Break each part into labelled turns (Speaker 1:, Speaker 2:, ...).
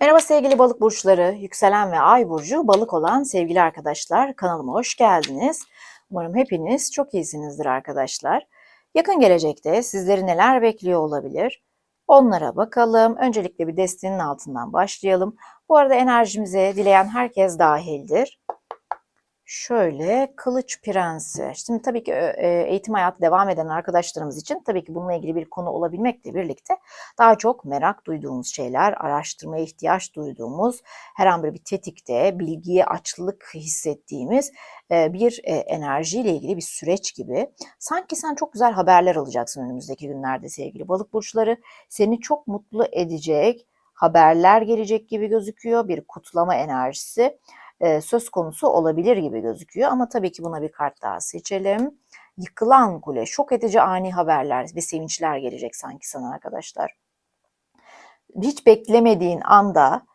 Speaker 1: Merhaba sevgili balık burçları, yükselen ve ay burcu balık olan sevgili arkadaşlar. Kanalıma hoş geldiniz. Umarım hepiniz çok iyisinizdir arkadaşlar. Yakın gelecekte sizleri neler bekliyor olabilir? Onlara bakalım. Öncelikle bir destenin altından başlayalım. Bu arada enerjimize dileyen herkes dahildir. Şöyle Kılıç Prensi. Şimdi tabii ki e, eğitim hayatı devam eden arkadaşlarımız için tabii ki bununla ilgili bir konu olabilmekle birlikte daha çok merak duyduğumuz şeyler, araştırmaya ihtiyaç duyduğumuz, her an böyle bir tetikte, bilgiye açlık hissettiğimiz e, bir e, enerjiyle ilgili bir süreç gibi. Sanki sen çok güzel haberler alacaksın önümüzdeki günlerde sevgili balık burçları. Seni çok mutlu edecek haberler gelecek gibi gözüküyor. Bir kutlama enerjisi e, söz konusu olabilir gibi gözüküyor. Ama tabii ki buna bir kart daha seçelim. Yıkılan kule, şok edici ani haberler ve sevinçler gelecek sanki sana arkadaşlar. Hiç beklemediğin anda,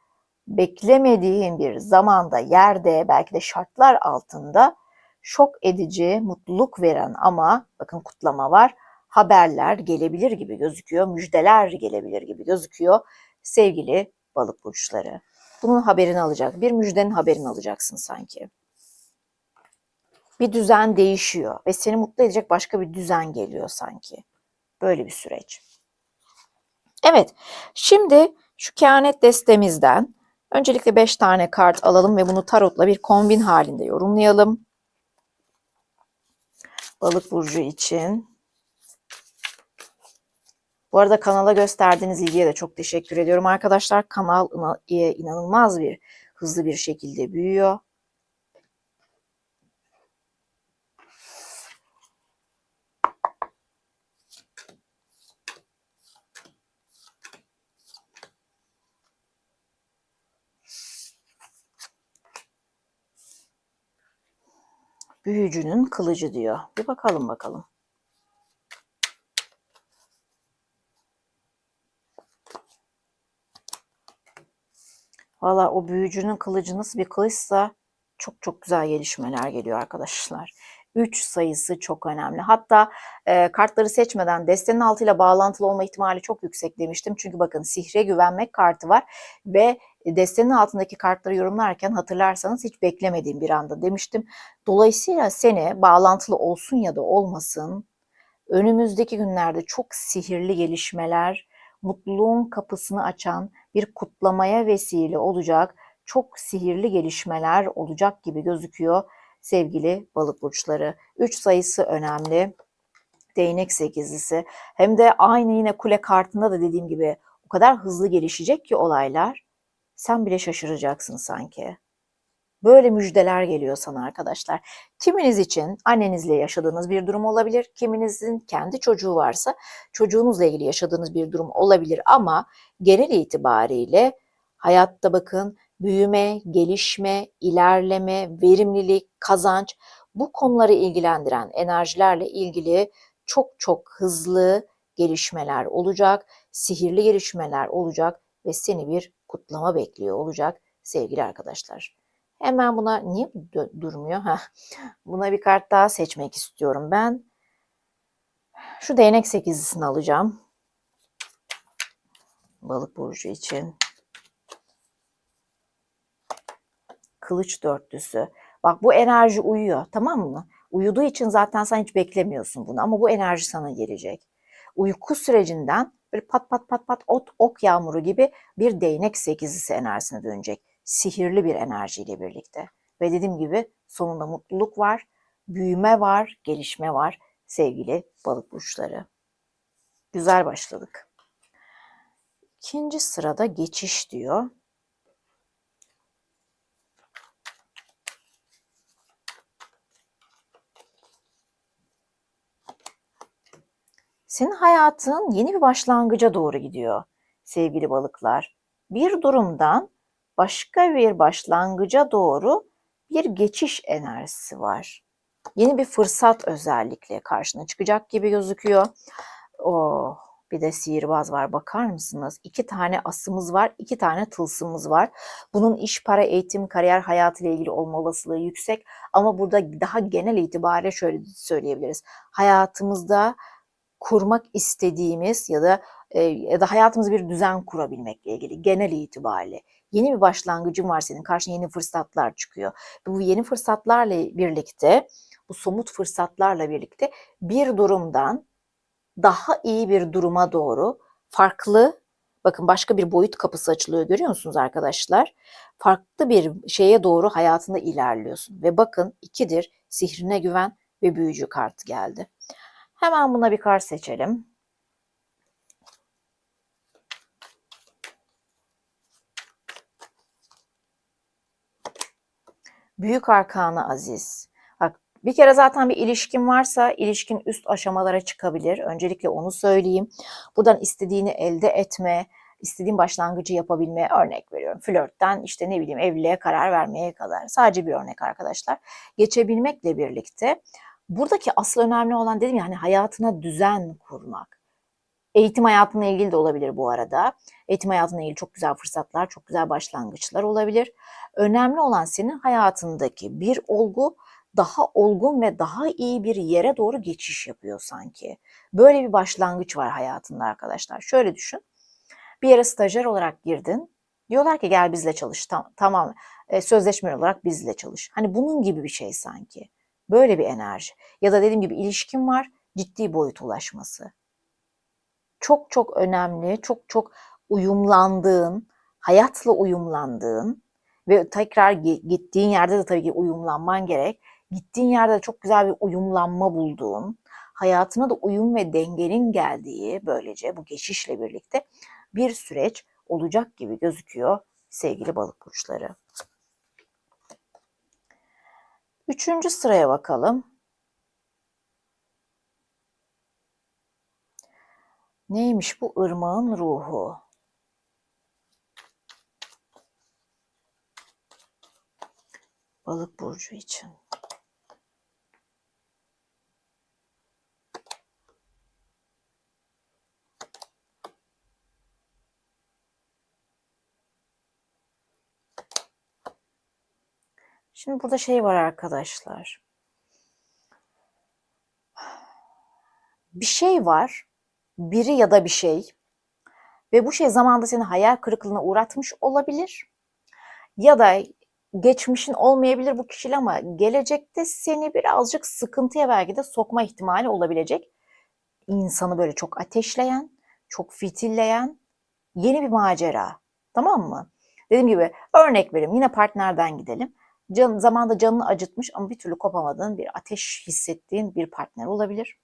Speaker 1: beklemediğin bir zamanda, yerde, belki de şartlar altında şok edici, mutluluk veren ama bakın kutlama var. Haberler gelebilir gibi gözüküyor, müjdeler gelebilir gibi gözüküyor sevgili balık burçları. Bunun haberini alacak. Bir müjdenin haberini alacaksın sanki. Bir düzen değişiyor ve seni mutlu edecek başka bir düzen geliyor sanki. Böyle bir süreç. Evet, şimdi şu kehanet destemizden öncelikle 5 tane kart alalım ve bunu tarotla bir kombin halinde yorumlayalım. Balık burcu için. Bu arada kanala gösterdiğiniz ilgiye de çok teşekkür ediyorum arkadaşlar. Kanal inanılmaz bir hızlı bir şekilde büyüyor. Büyücünün kılıcı diyor. Bir bakalım bakalım. Valla o büyücünün kılıcı nasıl bir kılıçsa çok çok güzel gelişmeler geliyor arkadaşlar. 3 sayısı çok önemli. Hatta e, kartları seçmeden destenin altıyla bağlantılı olma ihtimali çok yüksek demiştim. Çünkü bakın sihre güvenmek kartı var ve destenin altındaki kartları yorumlarken hatırlarsanız hiç beklemediğim bir anda demiştim. Dolayısıyla seni bağlantılı olsun ya da olmasın önümüzdeki günlerde çok sihirli gelişmeler, mutluluğun kapısını açan bir kutlamaya vesile olacak çok sihirli gelişmeler olacak gibi gözüküyor sevgili balık burçları. 3 sayısı önemli. Değnek sekizlisi. Hem de aynı yine kule kartında da dediğim gibi o kadar hızlı gelişecek ki olaylar. Sen bile şaşıracaksın sanki. Böyle müjdeler geliyor sana arkadaşlar. Kiminiz için annenizle yaşadığınız bir durum olabilir. Kiminizin kendi çocuğu varsa çocuğunuzla ilgili yaşadığınız bir durum olabilir ama genel itibariyle hayatta bakın büyüme, gelişme, ilerleme, verimlilik, kazanç bu konuları ilgilendiren enerjilerle ilgili çok çok hızlı gelişmeler olacak, sihirli gelişmeler olacak ve seni bir kutlama bekliyor olacak sevgili arkadaşlar. Hemen buna niye durmuyor? Heh. Buna bir kart daha seçmek istiyorum ben. Şu değnek sekizlisini alacağım. Balık burcu için. Kılıç dörtlüsü. Bak bu enerji uyuyor tamam mı? Uyuduğu için zaten sen hiç beklemiyorsun bunu ama bu enerji sana gelecek. Uyku sürecinden böyle pat pat pat pat ot ok yağmuru gibi bir değnek sekizlisi enerjisine dönecek sihirli bir enerjiyle birlikte. Ve dediğim gibi sonunda mutluluk var, büyüme var, gelişme var sevgili balık burçları. Güzel başladık. İkinci sırada geçiş diyor. Senin hayatın yeni bir başlangıca doğru gidiyor sevgili balıklar. Bir durumdan başka bir başlangıca doğru bir geçiş enerjisi var. Yeni bir fırsat özellikle karşına çıkacak gibi gözüküyor. Oh, bir de sihirbaz var bakar mısınız? İki tane asımız var, iki tane tılsımız var. Bunun iş, para, eğitim, kariyer hayatı ile ilgili olma olasılığı yüksek. Ama burada daha genel itibariyle şöyle söyleyebiliriz. Hayatımızda kurmak istediğimiz ya da ya da hayatımızda bir düzen kurabilmekle ilgili genel itibariyle. Yeni bir başlangıcın var senin. Karşına yeni fırsatlar çıkıyor. Bu yeni fırsatlarla birlikte, bu somut fırsatlarla birlikte bir durumdan daha iyi bir duruma doğru farklı bakın başka bir boyut kapısı açılıyor görüyor musunuz arkadaşlar? Farklı bir şeye doğru hayatında ilerliyorsun. Ve bakın ikidir sihrine güven ve büyücü kartı geldi. Hemen buna bir kart seçelim. Büyük Arkanı Aziz. Bak bir kere zaten bir ilişkin varsa ilişkin üst aşamalara çıkabilir. Öncelikle onu söyleyeyim. Buradan istediğini elde etme, istediğin başlangıcı yapabilmeye örnek veriyorum. Flörtten işte ne bileyim evliliğe karar vermeye kadar. Sadece bir örnek arkadaşlar. Geçebilmekle birlikte buradaki asıl önemli olan dedim ya hani hayatına düzen kurmak. Eğitim hayatına ilgili de olabilir bu arada. Eğitim hayatına ilgili çok güzel fırsatlar, çok güzel başlangıçlar olabilir. Önemli olan senin hayatındaki bir olgu daha olgun ve daha iyi bir yere doğru geçiş yapıyor sanki. Böyle bir başlangıç var hayatında arkadaşlar. Şöyle düşün. Bir yere stajyer olarak girdin. Diyorlar ki gel bizle çalış. Tam, tamam e, sözleşmeli olarak bizle çalış. Hani bunun gibi bir şey sanki. Böyle bir enerji. Ya da dediğim gibi ilişkin var. Ciddi boyut ulaşması. Çok çok önemli, çok çok uyumlandığın, hayatla uyumlandığın ve tekrar gittiğin yerde de tabii ki uyumlanman gerek. Gittiğin yerde de çok güzel bir uyumlanma bulduğun, hayatına da uyum ve dengenin geldiği böylece bu geçişle birlikte bir süreç olacak gibi gözüküyor sevgili balık burçları. Üçüncü sıraya bakalım. Neymiş bu ırmağın ruhu? Balık burcu için. Şimdi burada şey var arkadaşlar. Bir şey var. Biri ya da bir şey. Ve bu şey zamanda seni hayal kırıklığına uğratmış olabilir. Ya da geçmişin olmayabilir bu kişiyle ama gelecekte seni birazcık sıkıntıya belki de sokma ihtimali olabilecek. İnsanı böyle çok ateşleyen, çok fitilleyen yeni bir macera. Tamam mı? Dediğim gibi örnek vereyim. Yine partnerden gidelim. Can, zamanda canını acıtmış ama bir türlü kopamadığın bir ateş hissettiğin bir partner olabilir.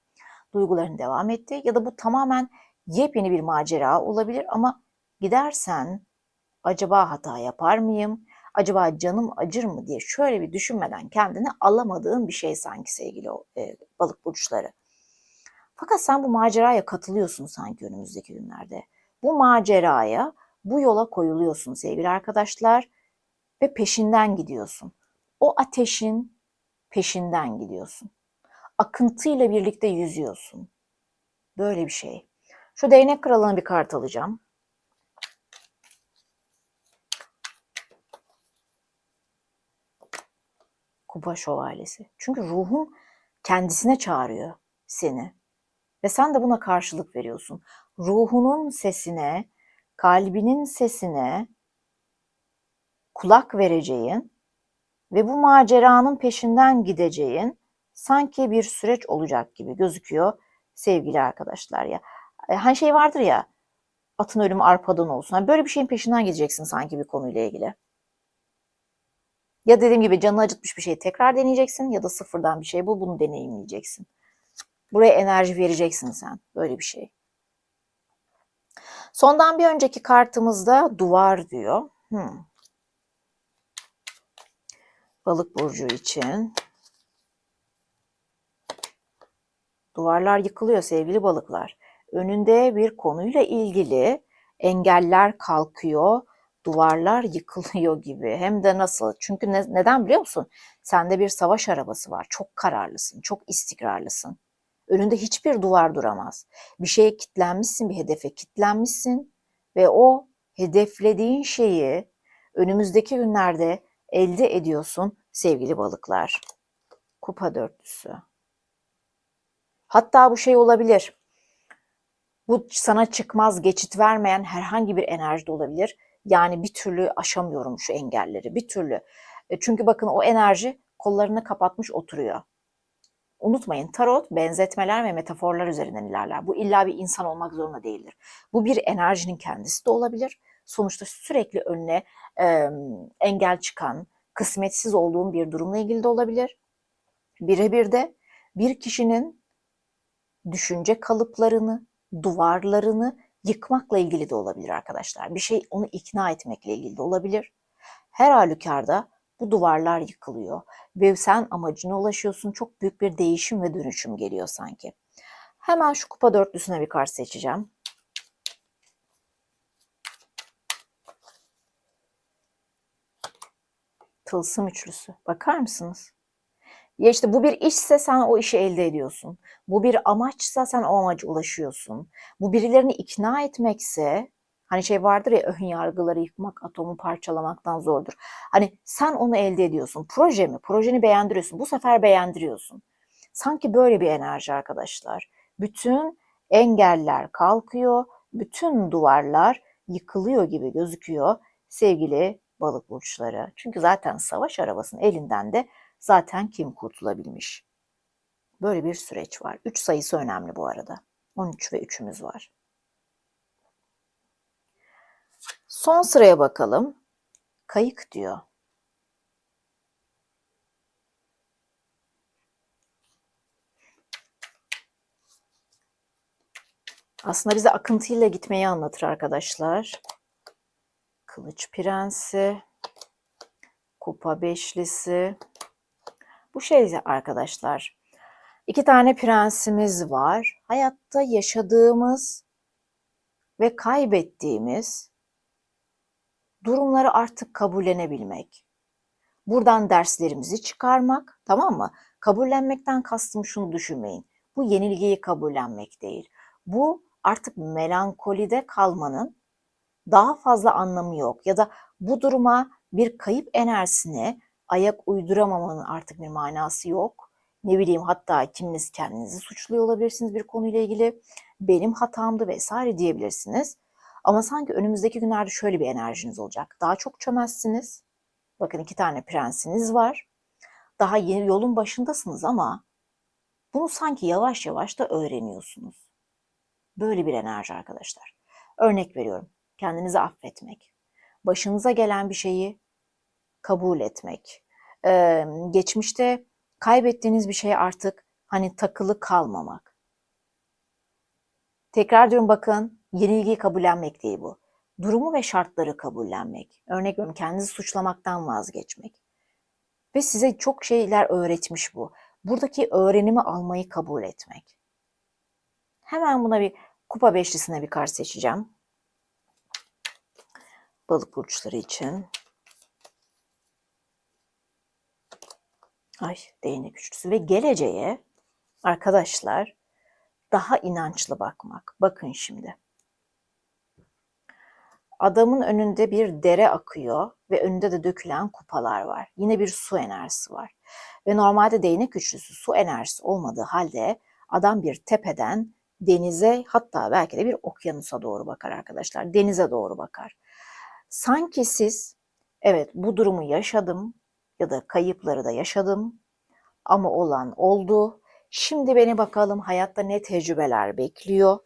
Speaker 1: Duyguların devam etti ya da bu tamamen yepyeni bir macera olabilir ama gidersen acaba hata yapar mıyım? Acaba canım acır mı diye şöyle bir düşünmeden kendini alamadığın bir şey sanki sevgili e, balık burçları. Fakat sen bu maceraya katılıyorsun sanki önümüzdeki günlerde. Bu maceraya, bu yola koyuluyorsun sevgili arkadaşlar ve peşinden gidiyorsun. O ateşin peşinden gidiyorsun. Akıntıyla birlikte yüzüyorsun. Böyle bir şey. Şu değnek kralına bir kart alacağım. Kupa şövalyesi. Çünkü ruhun kendisine çağırıyor seni. Ve sen de buna karşılık veriyorsun. Ruhunun sesine, kalbinin sesine kulak vereceğin ve bu maceranın peşinden gideceğin sanki bir süreç olacak gibi gözüküyor sevgili arkadaşlar ya. E, hani şey vardır ya atın ölümü arpadan olsun. Hani böyle bir şeyin peşinden gideceksin sanki bir konuyla ilgili. Ya dediğim gibi canını acıtmış bir şeyi tekrar deneyeceksin ya da sıfırdan bir şey bu bunu deneyimleyeceksin. Buraya enerji vereceksin sen. Böyle bir şey. Sondan bir önceki kartımızda duvar diyor. Hmm. Balık burcu için. Duvarlar yıkılıyor sevgili balıklar. Önünde bir konuyla ilgili engeller kalkıyor, duvarlar yıkılıyor gibi. Hem de nasıl? Çünkü ne, neden biliyor musun? Sende bir savaş arabası var. Çok kararlısın, çok istikrarlısın. Önünde hiçbir duvar duramaz. Bir şeye kitlenmişsin, bir hedefe kitlenmişsin ve o hedeflediğin şeyi önümüzdeki günlerde elde ediyorsun sevgili balıklar. Kupa dörtlüsü. Hatta bu şey olabilir. Bu sana çıkmaz, geçit vermeyen herhangi bir enerji de olabilir. Yani bir türlü aşamıyorum şu engelleri, bir türlü. E, Çünkü bakın o enerji kollarını kapatmış oturuyor. Unutmayın tarot benzetmeler ve metaforlar üzerinden ilerler. Bu illa bir insan olmak zorunda değildir. Bu bir enerjinin kendisi de olabilir. Sonuçta sürekli önüne e, engel çıkan, kısmetsiz olduğun bir durumla ilgili de olabilir. Birebir de bir kişinin düşünce kalıplarını, duvarlarını yıkmakla ilgili de olabilir arkadaşlar. Bir şey onu ikna etmekle ilgili de olabilir. Her halükarda bu duvarlar yıkılıyor ve sen amacına ulaşıyorsun. Çok büyük bir değişim ve dönüşüm geliyor sanki. Hemen şu kupa dörtlüsüne bir kart seçeceğim. Tılsım üçlüsü. Bakar mısınız? Ya işte bu bir işse sen o işi elde ediyorsun. Bu bir amaçsa sen o amaca ulaşıyorsun. Bu birilerini ikna etmekse hani şey vardır ya ön yargıları yıkmak atomu parçalamaktan zordur. Hani sen onu elde ediyorsun. Proje mi? Projeni beğendiriyorsun. Bu sefer beğendiriyorsun. Sanki böyle bir enerji arkadaşlar. Bütün engeller kalkıyor. Bütün duvarlar yıkılıyor gibi gözüküyor sevgili balık burçları. Çünkü zaten savaş arabasının elinden de zaten kim kurtulabilmiş? Böyle bir süreç var. 3 sayısı önemli bu arada. 13 ve 3'ümüz var. Son sıraya bakalım. Kayık diyor. Aslında bize akıntıyla gitmeyi anlatır arkadaşlar. Kılıç prensi, kupa beşlisi. Bu şey arkadaşlar. İki tane prensimiz var. Hayatta yaşadığımız ve kaybettiğimiz durumları artık kabullenebilmek. Buradan derslerimizi çıkarmak, tamam mı? Kabullenmekten kastım şunu düşünmeyin. Bu yenilgiyi kabullenmek değil. Bu artık melankolide kalmanın daha fazla anlamı yok ya da bu duruma bir kayıp enerjisine ayak uyduramamanın artık bir manası yok. Ne bileyim hatta kiminiz kendinizi suçluyor olabilirsiniz bir konuyla ilgili. Benim hatamdı vesaire diyebilirsiniz. Ama sanki önümüzdeki günlerde şöyle bir enerjiniz olacak. Daha çok çömezsiniz. Bakın iki tane prensiniz var. Daha yeni yolun başındasınız ama bunu sanki yavaş yavaş da öğreniyorsunuz. Böyle bir enerji arkadaşlar. Örnek veriyorum. Kendinizi affetmek. Başınıza gelen bir şeyi kabul etmek. Ee, geçmişte kaybettiğiniz bir şeye artık hani takılı kalmamak. Tekrar diyorum bakın yenilgiyi kabullenmek değil bu. Durumu ve şartları kabullenmek. Örnek veriyorum kendinizi suçlamaktan vazgeçmek. Ve size çok şeyler öğretmiş bu. Buradaki öğrenimi almayı kabul etmek. Hemen buna bir kupa beşlisine bir kart seçeceğim. Balık burçları için. Ay değnek üçlüsü ve geleceğe arkadaşlar daha inançlı bakmak. Bakın şimdi. Adamın önünde bir dere akıyor ve önünde de dökülen kupalar var. Yine bir su enerjisi var. Ve normalde değnek üçlüsü su enerjisi olmadığı halde adam bir tepeden denize hatta belki de bir okyanusa doğru bakar arkadaşlar. Denize doğru bakar. Sanki siz evet bu durumu yaşadım ya da kayıpları da yaşadım ama olan oldu. Şimdi beni bakalım hayatta ne tecrübeler bekliyor.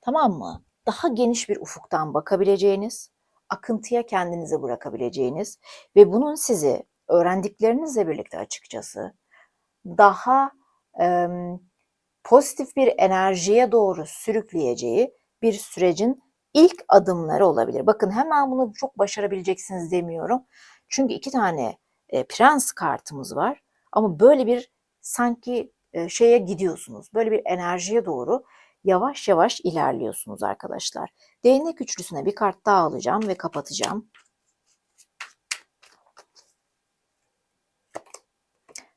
Speaker 1: Tamam mı? Daha geniş bir ufuktan bakabileceğiniz, akıntıya kendinizi bırakabileceğiniz ve bunun sizi öğrendiklerinizle birlikte açıkçası daha e, pozitif bir enerjiye doğru sürükleyeceği bir sürecin ilk adımları olabilir. Bakın hemen bunu çok başarabileceksiniz demiyorum. Çünkü iki tane e, prens kartımız var. Ama böyle bir sanki e, şeye gidiyorsunuz. Böyle bir enerjiye doğru yavaş yavaş ilerliyorsunuz arkadaşlar. Değnek üçlüsüne bir kart daha alacağım ve kapatacağım.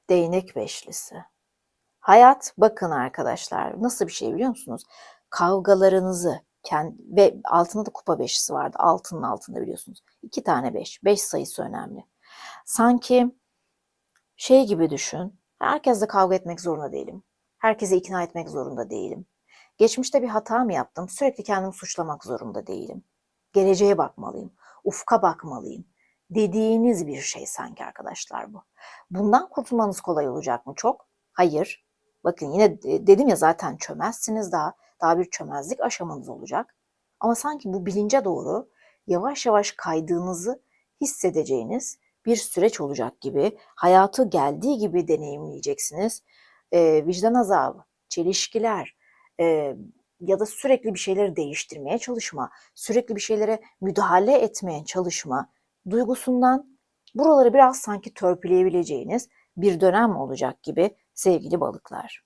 Speaker 1: Değnek beşlisi. Hayat bakın arkadaşlar nasıl bir şey biliyor musunuz? Kavgalarınızı kendi, ve altında da kupa beşlisi vardı. Altının altında biliyorsunuz. İki tane beş. Beş sayısı önemli. Sanki şey gibi düşün. Herkesle kavga etmek zorunda değilim. Herkese ikna etmek zorunda değilim. Geçmişte bir hata mı yaptım? Sürekli kendimi suçlamak zorunda değilim. Geleceğe bakmalıyım. Ufka bakmalıyım. Dediğiniz bir şey sanki arkadaşlar bu. Bundan kurtulmanız kolay olacak mı çok? Hayır. Bakın yine dedim ya zaten çömezsiniz daha. Daha bir çömezlik aşamanız olacak. Ama sanki bu bilince doğru yavaş yavaş kaydığınızı hissedeceğiniz bir süreç olacak gibi, hayatı geldiği gibi deneyimleyeceksiniz. E, vicdan azabı, çelişkiler e, ya da sürekli bir şeyleri değiştirmeye çalışma, sürekli bir şeylere müdahale etmeye çalışma duygusundan buraları biraz sanki törpüleyebileceğiniz bir dönem olacak gibi sevgili balıklar.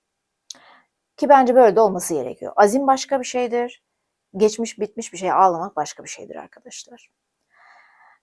Speaker 1: Ki bence böyle de olması gerekiyor. Azim başka bir şeydir. Geçmiş bitmiş bir şey ağlamak başka bir şeydir arkadaşlar.